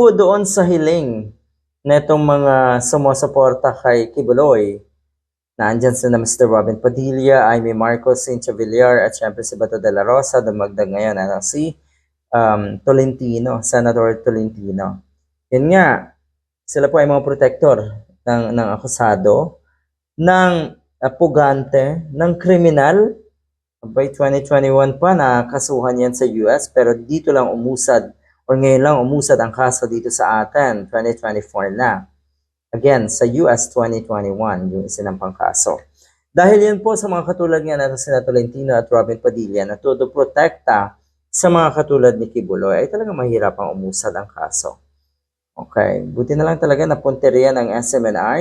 po doon sa hiling netong mga sumusuporta kay Kibuloy, na andyan sila Mr. Robin Padilla, Amy Marcos, Cynthia Villar, at syempre si Bato de la Rosa, dumagdag ngayon ano, si um, Tolentino, Senator Tolentino. Yun nga, sila po ay mga protector ng, ng akusado, ng pugante, ng kriminal. By 2021 pa, nakasuhan yan sa US, pero dito lang umusad, or ngayon lang umusad ang kaso dito sa atin, 2024 na. Again, sa US 2021, yung isinampang kaso. Dahil yan po sa mga katulad nga natin sina Tolentino at Robin Padilla na todo protekta sa mga katulad ni Kibuloy ay talaga mahirap ang umusad ang kaso. Okay, buti na lang talaga na punteriya ng SMNI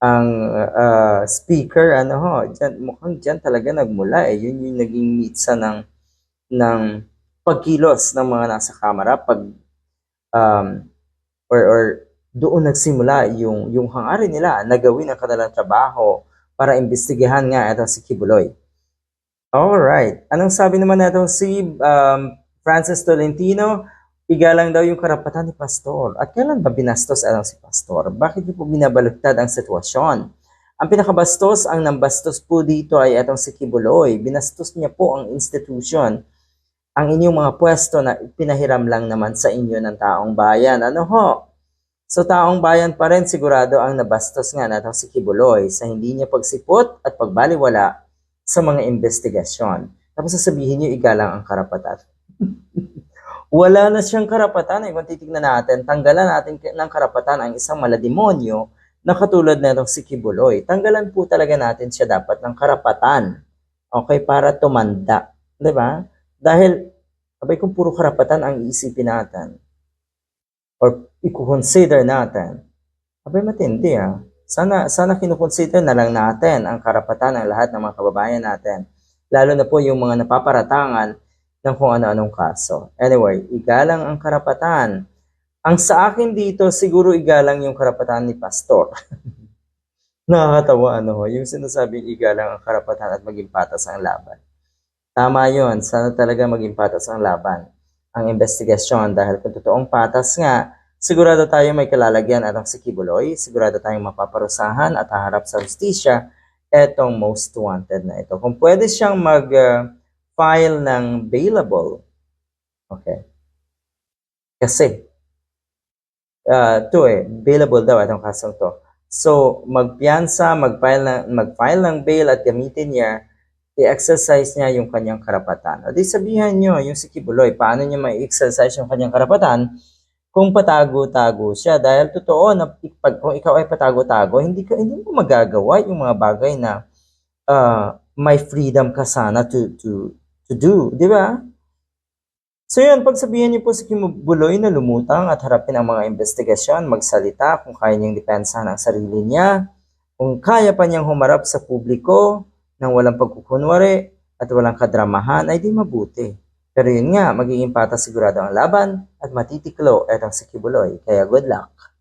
ang uh, speaker ano ho, dyan, mukhang diyan talaga nagmula eh. Yun yung naging mitsa ng ng pagkilos ng mga nasa kamera pag um, or, or doon nagsimula yung yung hangarin nila na gawin ang kanilang trabaho para imbestigahan nga ito si Kibuloy. Alright. Anong sabi naman natin si um, Francis Tolentino? Igalang daw yung karapatan ni Pastor. At kailan ba binastos ang si Pastor? Bakit niyo po binabalagtad ang sitwasyon? Ang pinakabastos, ang nambastos po dito ay itong si Kibuloy. Binastos niya po ang institution ang inyong mga pwesto na pinahiram lang naman sa inyo ng taong bayan. Ano ho? So taong bayan pa rin sigurado ang nabastos nga natong si Kibuloy sa hindi niya pagsipot at pagbaliwala sa mga investigasyon. Tapos sasabihin niyo igalang ang karapatan. Wala na siyang karapatan eh. Kung titignan natin, tanggalan natin ng karapatan ang isang malademonyo na katulad na si Kibuloy. Tanggalan po talaga natin siya dapat ng karapatan. Okay, para tumanda. 'Di ba? Dahil, abay kung puro karapatan ang iisipin natin, or i-consider natin, abay matindi ah. Sana, sana kinukonsider na lang natin ang karapatan ng lahat ng mga kababayan natin. Lalo na po yung mga napaparatangan ng kung ano-anong kaso. Anyway, igalang ang karapatan. Ang sa akin dito, siguro igalang yung karapatan ni Pastor. Nakakatawa ano, yung sinasabing igalang ang karapatan at maging patas ang laban. Tama yon sana talaga maging patas ang laban, ang investigasyon dahil kung totoong patas nga, sigurado tayo may kalalagyan at ang si Kibuloy, sigurado tayong mapaparusahan at haharap sa justisya etong most wanted na ito. Kung pwede siyang mag-file ng bailable, okay, kasi, uh, to eh, bailable daw itong kasong to. So, magpiyansa, mag-file ng, mag-file ng bail at gamitin niya i-exercise niya yung kanyang karapatan. O di sabihan nyo, yung si Kibuloy, paano niya ma-exercise yung kanyang karapatan kung patago-tago siya. Dahil totoo na pag, kung ikaw ay patago-tago, hindi, ka, hindi mo magagawa yung mga bagay na uh, may freedom ka sana to, to, to do. Di ba? So yun, pagsabihan niyo po si Kibuloy na lumutang at harapin ang mga investigasyon, magsalita kung kaya niyang depensahan ang sarili niya, kung kaya pa niyang humarap sa publiko, nang walang pagkukunwari at walang kadramahan ay di mabuti. Pero yun nga, magiging patas sigurado ang laban at matitiklo etong si Kibuloy. Kaya good luck!